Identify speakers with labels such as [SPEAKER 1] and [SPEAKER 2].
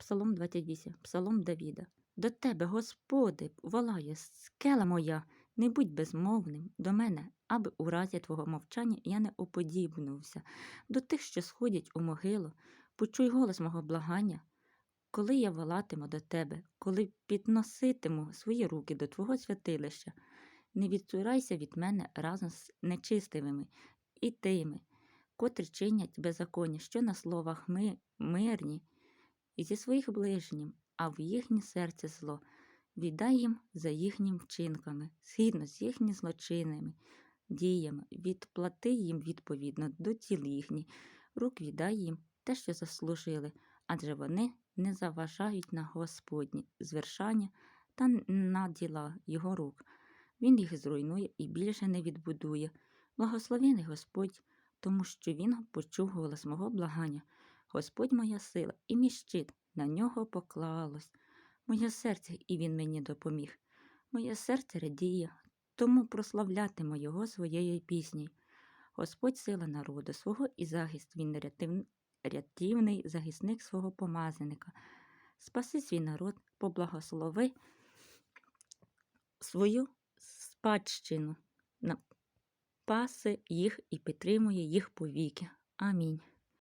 [SPEAKER 1] Псалом 28, Псалом Давіда. До тебе, Господи, волає скела моя, не будь безмовним до мене, аби у разі твого мовчання я не уподібнувся. До тих, що сходять у могилу, почуй голос мого благання, коли я волатиму до тебе, коли підноситиму свої руки до Твого святилища, не відсурайся від мене разом з нечистивими і тими, котрі чинять беззаконня, що на словах ми мирні, і зі своїх ближнім, а в їхнє серце зло. Віддай їм за їхніми вчинками, згідно з їхніми злочинними діями, відплати їм відповідно до тіл їхні, рук віддай їм те, що заслужили, адже вони не заважають на Господні звершання та на діла його рук. Він їх зруйнує і більше не відбудує. Благословений Господь, тому що Він почув голос мого благання. Господь моя сила і мій щит, на нього поклалось. Моє серце, і він мені допоміг. Моє серце радіє, тому прославлятиму його своєю піснею. Господь сила народу свого і захист, він рятив... рятівний захисник свого помазаника. Спаси свій народ, поблагослови свою спадщину, напаси їх і підтримує їх повіки. Амінь.